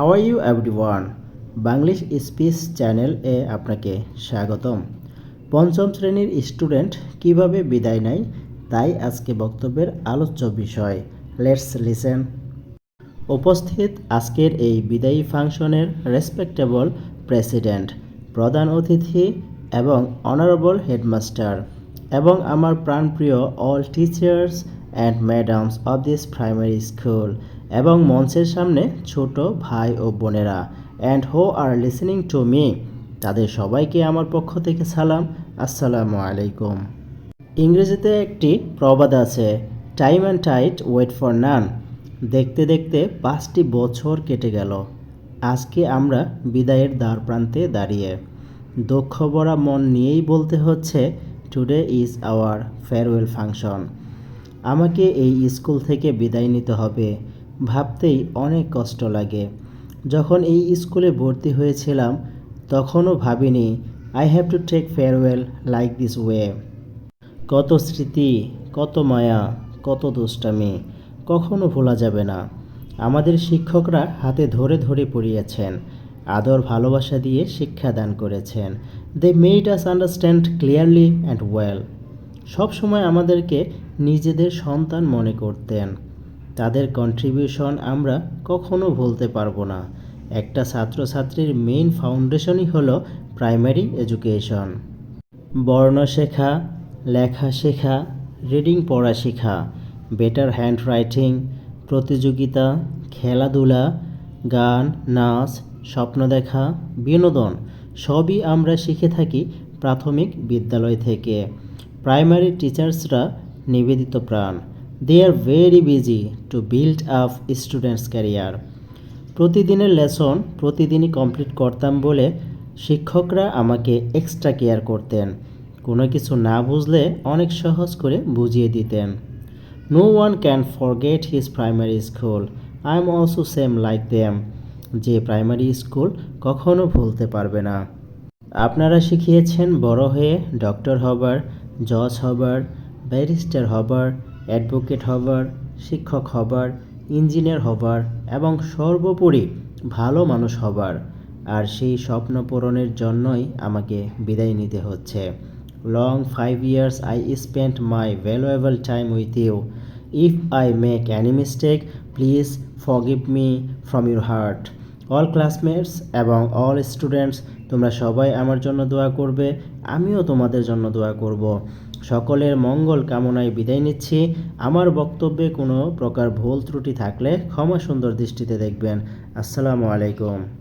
How are you everyone Banglish speech channel এ আপনাকে স্বাগতম। পঞ্চম শ্রেণির স্টুডেন্ট কীভাবে বিদায় নেয়, তাই আজকে বক্তব্যের আলোচ্য বিষয়। লেটস লিসেন উপস্থিত আজকের এই বিদায়ী ফাংশনের রেসপেক্টেবল প্রেসিডেন্ট প্রধান অতিথি এবং অনারেবল হেডমাস্টার এবং আমার প্রাণপ্রিয় all teachers and madams of this primary school এবং মঞ্চের সামনে ছোট ভাই ও বোনেরা। অ্যান্ড হো আর লিসেনিং টু মি তাদের সবাইকে আমার পক্ষ থেকে সালাম। আসসালামু আলাইকুম। ইংরেজিতে একটি প্রবাদ আছে time and tide wait for none দেখতে দেখতে পাঁচটি বছর কেটে গেল। আজকে আমরা বিদায়ের দ্বার প্রান্তে দাঁড়িয়ে। দক্ষ ভরা মন নিয়েই বলতে হচ্ছে today is our farewell function আমাকে এই স্কুল থেকে বিদায় নিতে হবে। ভাবতেই অনেক কষ্ট লাগে। যখন এই স্কুলে ভর্তি হয়েছিলাম, তখনও ভাবিনি I have to take farewell like this way কত স্মৃতি, কত মায়া, কত দুষ্টামি, কখনো ভোলা যাবে না। আমাদের শিক্ষকরা হাতে ধরে ধরে পড়িয়েছেন, আদর ভালোবাসা দিয়ে শিক্ষাদান করেছেন। They made us understand clearly and well সবসময় আমাদেরকে নিজেদের সন্তান মনে করতেন। তাদের কন্ট্রিবিউশন আমরা কখনো ভুলতে পারব না। একটা ছাত্রছাত্রীর মেইন ফাউন্ডেশনই হলো প্রাইমারি এডুকেশন বর্ণ শেখা, লেখা শেখা রিডিং পড়া শেখা বেটার হ্যান্ড রাইটিং প্রতিযোগিতা, খেলাধুলা, গান, নাচ, স্বপ্ন দেখা, বিনোদন, সবই আমরা শিখে থাকি প্রাথমিক বিদ্যালয় থেকে। প্রাইমারি টিচার্সরা নিবেদিত প্রাণ। They are very busy to build up students career প্রতিদিনের লেসন প্রতিদিনই কমপ্লিট করতাম বলে শিক্ষকরা আমাকে এক্সট্রা কেয়ার করতেন। কোনো কিছু না বুঝলে অনেক সহজ করে বুঝিয়ে দিতেন। No one can forget his primary school I am also same like them যে প্রাইমারি স্কুল কখনো ভুলতে পারবে না। আপনারা শিখিয়েছেন বড় হয়ে ডক্টর হবার জজ হবার ব্যারিস্টার হবার অ্যাডভোকেট হবার, শিক্ষক হবার, ইঞ্জিনিয়ার হবার এবং সর্বোপরি ভালো মানুষ হবার। আর সেই স্বপ্ন পূরণের জন্যই আমাকে বিদায় নিতে হচ্ছে। Long five years I spent my valuable time with you if I make any mistake please forgive me from your heart all classmates এবং অল স্টুডেন্টস তোমরা সবাই আমার জন্য দোয়া করবে, আমিও তোমাদের জন্য দোয়া করব। সকলের মঙ্গল কামনায় বিদায় নিচ্ছি। আমার বক্তব্যে কোনো প্রকার ভুল ত্রুটি থাকলে ক্ষমা সুন্দর দৃষ্টিতে দেখবেন। আসসালামু আলাইকুম।